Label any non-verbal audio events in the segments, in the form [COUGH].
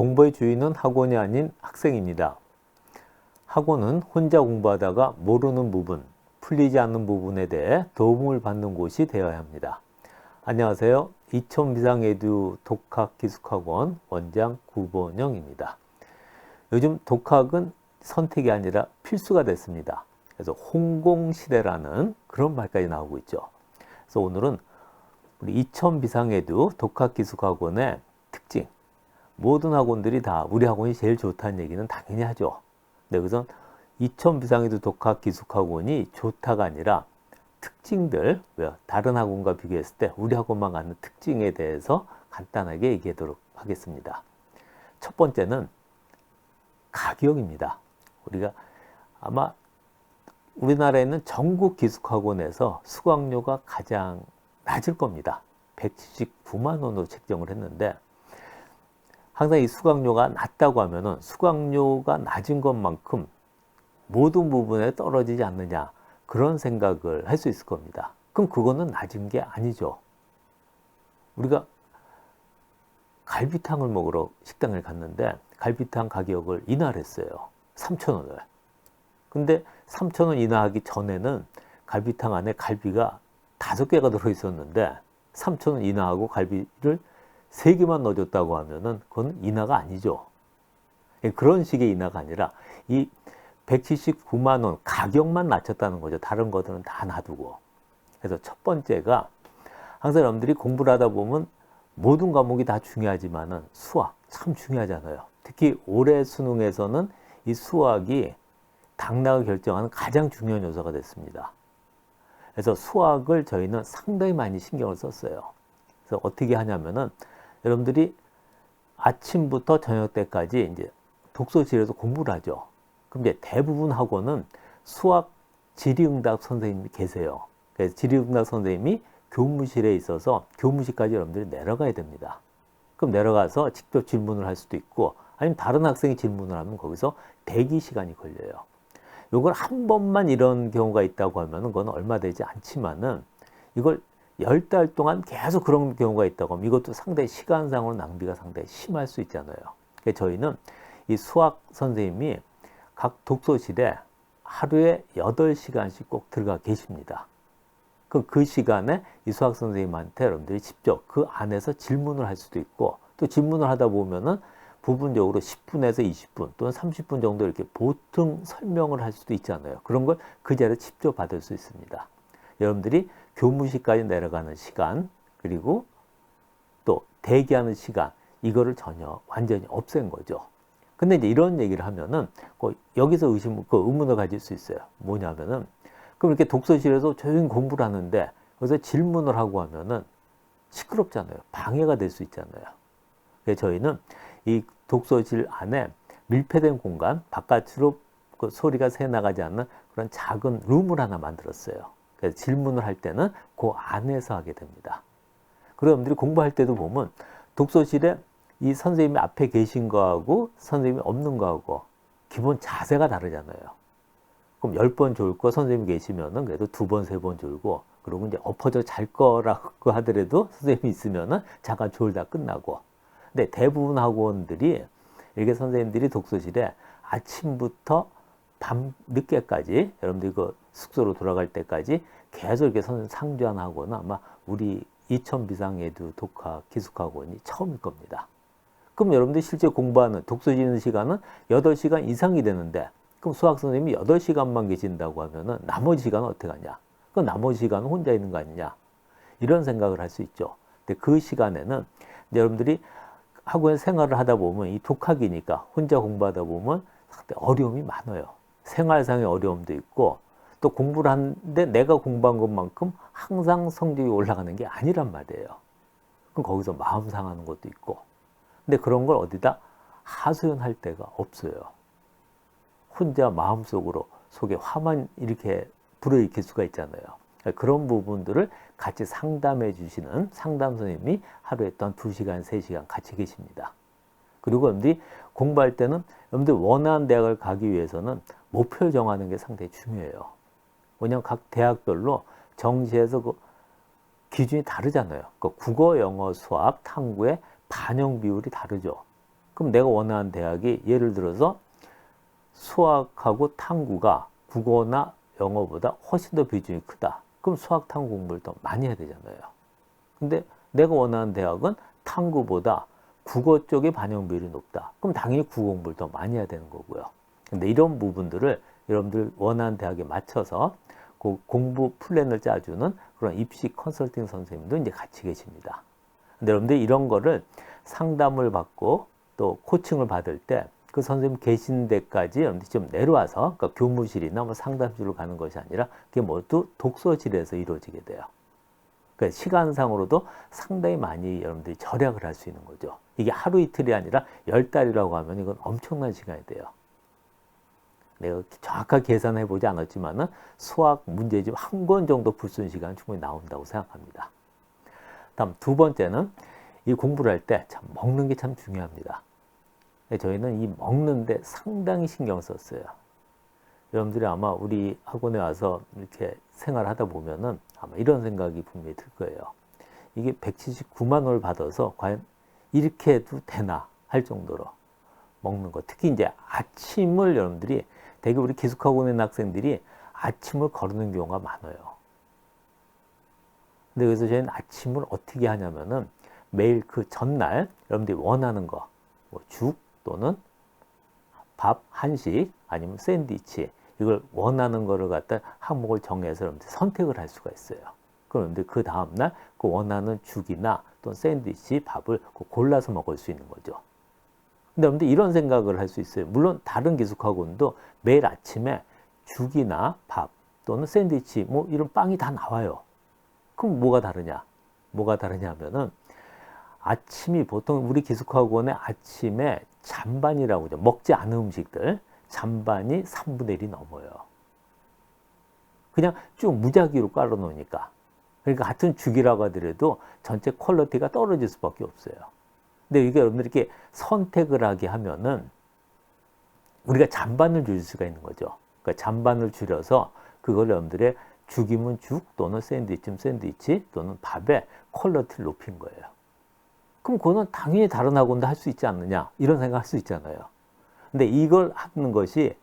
공부의 주인은 학원이 아닌 학생입니다. 학원은 혼자 공부하다가 모르는 부분, 풀리지 않는 부분에 대해 도움을 받는 곳이 되어야 합니다. 안녕하세요. 이천 비상에듀 독학 기숙학원 원장 구본영입니다. 요즘 독학은 선택이 아니라 필수가 됐습니다. 그래서 홍공 시대라는 그런 말까지 나오고 있죠. 그래서 오늘은 우리 이천 비상에듀 독학 기숙학원의 특징, 모든 학원들이 다 우리 학원이 제일 좋다는 얘기는 당연히 하죠. 네, 그래서 이천 비상에듀 독학 기숙학원이 좋다가 아니라 특징들, 왜 다른 학원과 비교했을 때 우리 학원만 갖는 특징에 대해서 간단하게 얘기하도록 하겠습니다. 첫 번째는 가격입니다. 우리가 아마 우리나라에는 전국 기숙학원에서 수강료가 가장 낮을 겁니다. 179만 원으로 책정을 했는데 항상 이 수강료가 낮다고 하면은 수강료가 낮은 것만큼 모든 부분에 떨어지지 않느냐 그런 생각을 할 수 있을 겁니다. 그럼 그거는 낮은 게 아니죠. 우리가 갈비탕을 먹으러 식당을 갔는데 갈비탕 가격을 인하했어요. 3,000원을. 근데 3,000원 인하하기 전에는 갈비탕 안에 갈비가 다섯 개가 들어 있었는데 3,000원 인하하고 갈비를 세 개만 넣어줬다고 하면은 그건 인하가 아니죠. 예, 그런 식의 인하가 아니라 이 179만 원 가격만 낮췄다는 거죠. 다른 것들은 다 놔두고. 그래서 첫 번째가 항상 여러분들이 공부를 하다 보면 모든 과목이 다 중요하지만은 수학 참 중요하잖아요. 특히 올해 수능에서는 이 수학이 당락을 결정하는 가장 중요한 요소가 됐습니다. 그래서 수학을 저희는 상당히 많이 신경을 썼어요. 그래서 어떻게 하냐면은 여러분들이 아침부터 저녁 때까지 이제 독서실에서 공부를 하죠. 그럼 이제 대부분 학원은 수학 지리응답 선생님이 계세요. 그래서 지리응답 선생님이 교무실에 있어서 교무실까지 여러분들이 내려가야 됩니다. 그럼 내려가서 직접 질문을 할 수도 있고 아니면 다른 학생이 질문을 하면 거기서 대기 시간이 걸려요. 요걸 한 번만 이런 경우가 있다고 하면 그건 얼마 되지 않지만은 이걸 열 달 동안 계속 그런 경우가 있다고 하면 이것도 상당히 시간상으로 낭비가 상당히 심할 수 있잖아요. 그래서 저희는 이 수학 선생님이 각 독서실에 하루에 8시간씩 꼭 들어가 계십니다. 그럼 그 시간에 이 수학 선생님한테 여러분들이 직접 그 안에서 질문을 할 수도 있고 또 질문을 하다 보면은 부분적으로 10분에서 20분 또는 30분 정도 이렇게 보통 설명을 할 수도 있잖아요. 그런 걸 그 자리에 직접 받을 수 있습니다. 여러분들이 교무실까지 내려가는 시간 그리고 또 대기하는 시간 이거를 전혀 완전히 없앤 거죠. 근데 이제 이런 얘기를 하면은 그 여기서 의심 그 의문을 가질 수 있어요. 뭐냐면은 그럼 이렇게 독서실에서 조용히 공부를 하는데 그래서 질문을 하고 하면은 시끄럽잖아요. 방해가 될 수 있잖아요. 그래서 저희는 이 독서실 안에 밀폐된 공간 바깥으로 그 소리가 새 나가지 않는 그런 작은 룸을 하나 만들었어요. 그래서 질문을 할 때는 그 안에서 하게 됩니다. 그리고 여러분들이 공부할 때도 보면 독서실에 이 선생님이 앞에 계신 거하고 선생님이 없는 거하고 기본 자세가 다르잖아요. 그럼 열 번졸거 선생님이 계시면은 그래도 두 번, 세 번 졸고 그리고 이제 엎어져 잘 거라고 하더라도 선생님이 있으면은 잠깐 졸다 끝나고. 근데 대부분 학원들이 이렇게 선생님들이 독서실에 아침부터 밤 늦게까지 여러분들이 그 숙소로 돌아갈 때까지 계속 이렇게 선생님 상주하거나 아마 우리 이천 비상에도 독학 기숙학원이 처음일 겁니다. 그럼 여러분들 실제 공부하는 독서 지는 시간은 8시간 이상이 되는데 그럼 수학 선생님이 8시간만 계신다고 하면은 나머지 시간은 어떻게 하냐? 그 나머지 시간은 혼자 있는 거 아니냐? 이런 생각을 할 수 있죠. 근데 그 시간에는 여러분들이 학원 생활을 하다 보면 이 독학이니까 혼자 공부하다 보면 어려움이 많아요. 생활상의 어려움도 있고 또 공부를 하는데 내가 공부한 것만큼 항상 성적이 올라가는 게 아니란 말이에요. 그럼 거기서 마음 상하는 것도 있고. 근데 그런 걸 어디다 하소연할 데가 없어요. 혼자 마음속으로 속에 화만 이렇게 불어일으킬 수가 있잖아요. 그런 부분들을 같이 상담해 주시는 상담 선생님이 하루에 또 한 2시간, 3시간 같이 계십니다. 그리고 여러분들이 공부할 때는 여러분들 원하는 대학을 가기 위해서는 목표를 정하는 게 상당히 중요해요. 왜냐하면 각 대학별로 정시에서 그 기준이 다르잖아요. 그 국어, 영어, 수학, 탐구의 반영 비율이 다르죠. 그럼 내가 원하는 대학이 예를 들어서 수학하고 탐구가 국어나 영어보다 훨씬 더 비중이 크다. 그럼 수학 탐구 공부를 더 많이 해야 되잖아요. 근데 내가 원하는 대학은 탐구보다 국어 쪽의 반영 비율이 높다. 그럼 당연히 국어 공부를 더 많이 해야 되는 거고요. 근데 이런 부분들을 여러분들 원하는 대학에 맞춰서 그 공부 플랜을 짜주는 그런 입시 컨설팅 선생님도 이제 같이 계십니다. 근데 여러분들 이런 거를 상담을 받고 또 코칭을 받을 때 그 선생님 계신 데까지 여러분들 좀 내려와서 그러니까 교무실이나 뭐 상담실로 가는 것이 아니라 그게 모두 독서실에서 이루어지게 돼요. 그러니까 시간상으로도 상당히 많이 여러분들이 절약을 할 수 있는 거죠. 이게 하루 이틀이 아니라 열 달이라고 하면 이건 엄청난 시간이 돼요. 내가 정확하게 계산해 보지 않았지만은 수학 문제집 한 권 정도 있는 시간 충분히 나온다고 생각합니다. 다음 두 번째는 이 공부를 할 때 참 먹는 게 참 중요합니다. 저희는 이 먹는데 상당히 신경 썼어요. 여러분들이 아마 우리 학원에 와서 이렇게 생활하다 보면은 아마 이런 생각이 분명히 들 거예요. 이게 179만 원을 받아서 과연 이렇게 해도 되나 할 정도로 먹는 거. 특히 이제 아침을 여러분들이 대개 우리 기숙학원에 있는 학생들이 아침을 거르는 경우가 많아요. 근데 그래서 저희는 아침을 어떻게 하냐면은 매일 그 전날 여러분들이 원하는 거, 뭐 죽 또는 밥, 한식 아니면 샌드위치 이걸 원하는 거를 갖다 항목을 정해서 여러분들 선택을 할 수가 있어요. 그런데 그 다음날 그 원하는 죽이나 또는 샌드위치, 밥을 골라서 먹을 수 있는 거죠. 근데 여러분들 이런 생각을 할 수 있어요. 물론 다른 기숙학원도 매일 아침에 죽이나 밥 또는 샌드위치 뭐 이런 빵이 다 나와요. 그럼 뭐가 다르냐? 뭐가 다르냐 하면은 아침이 보통 우리 기숙학원의 아침에 잔반이라고 하죠. 먹지 않은 음식들 잔반이 3분의 1이 넘어요. 그냥 쭉 무작위로 깔아놓으니까. 그러니까 같은 죽이라고 하더라도 전체 퀄리티가 떨어질 수밖에 없어요. 근데 이게 여러분들 이렇게 선택을 하게 하면은 우리가 잔반을 줄 수가 있는 거죠. 그러니까 잔반을 줄여서 그걸 여러분들의 죽이면 죽 또는 샌드위치면 샌드위치 또는 밥에 퀄리티를 높인 거예요. 그럼 그거는 당연히 다른 학원도 할 수 있지 않느냐 이런 생각 할 수 있잖아요. 근데 이걸 하는 것이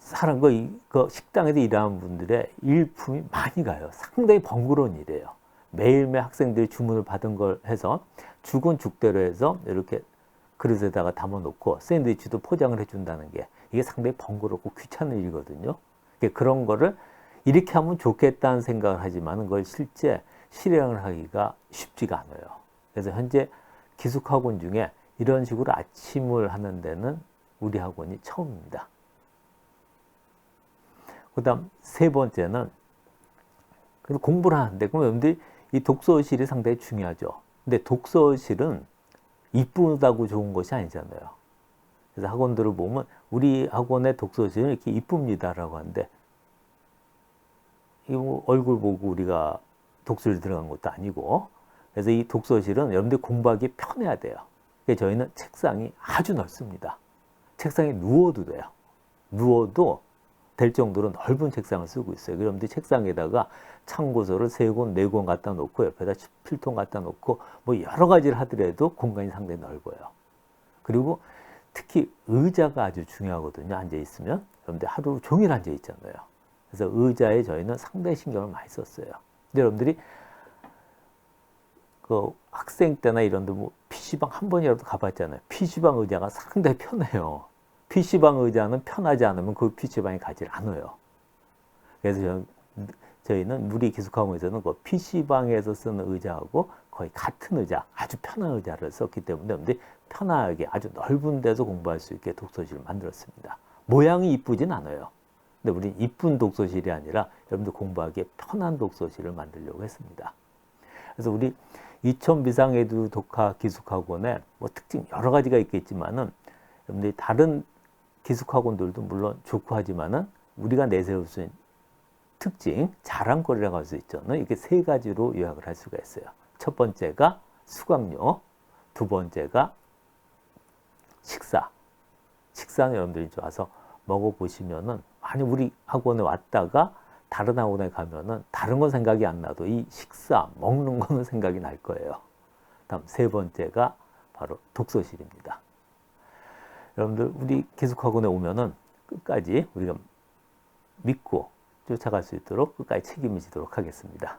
사람 그, 그 식당에서 일하는 분들의 일품이 많이 가요. 상당히 번거로운 일이에요. 매일매일 학생들이 주문을 받은 걸 해서 죽은 죽대로 해서 이렇게 그릇에다가 담아놓고 샌드위치도 포장을 해준다는 게 이게 상당히 번거롭고 귀찮은 일이거든요. 그런 거를 이렇게 하면 좋겠다는 생각을 하지만 그걸 실제 실행을 하기가 쉽지가 않아요. 그래서 현재 기숙학원 중에 이런 식으로 아침을 하는 데는 우리 학원이 처음입니다. 그 다음 세 번째는 공부를 하는데 그럼 여러분들이 이 독서실이 상당히 중요하죠. 근데 독서실은 이쁘다고 좋은 것이 아니잖아요. 그래서 학원들을 보면 우리 학원의 독서실은 이렇게 이쁩니다라고 하는데 이뭐 얼굴 보고 우리가 독서실 들어간 것도 아니고 그래서 이 독서실은 여러분들 공부하기 편해야 돼요. 그래서 저희는 책상이 아주 넓습니다. 책상에 누워도 돼요. 누워도 될 정도로 넓은 책상을 쓰고 있어요. 여러분들 책상에다가 참고서를 세 권, 네 권 갖다 놓고 옆에다 필통 갖다 놓고 뭐 여러 가지를 하더라도 공간이 상당히 넓어요. 그리고 특히 의자가 아주 중요하거든요. 앉아 있으면 여러분들 하루 종일 앉아 있잖아요. 그래서 의자에 저희는 상당히 신경을 많이 썼어요. 근데 여러분들이 그 학생 때나 이런 데뭐 PC방 한 번이라도 가봤잖아요. PC방 의자가 상당히 편해요. PC방 의자는 편하지 않으면 그 PC방에 가지 않아요. 그래서 저 희는 우리 기숙학원에서는 그 PC방에서 쓰는 의자하고 거의 같은 의자, 아주 편한 의자를 썼기 때문에 근데 편하게 아주 넓은 데서 공부할 수 있게 독서실을 만들었습니다. 모양이 이쁘진 않아요. 근데 우리 이쁜 독서실이 아니라 여러분들 공부하기에 편한 독서실을 만들려고 했습니다. 그래서 우리 이천 비상에도 독학 기숙학원에 뭐 특징 여러 가지가 있겠지만은 여러분들이 다른 기숙학원들도 물론 좋고 하지만은 우리가 내세울 수 있는 특징, 자랑거리라고 할 수 있죠. 이렇게 세 가지로 요약을 할 수가 있어요. 첫 번째가 수강료, 두 번째가 식사. 식사는 여러분들이 와서 먹어보시면은, 아니, 우리 학원에 왔다가 다른 학원에 가면은 다른 건 생각이 안 나도 이 식사, 먹는 거는 [LAUGHS] 생각이 날 거예요. 다음 세 번째가 바로 독서실입니다. 여러분들 우리 기숙학원에 오면은 끝까지 우리가 믿고 쫓아갈 수 있도록 끝까지 책임을 지도록 하겠습니다.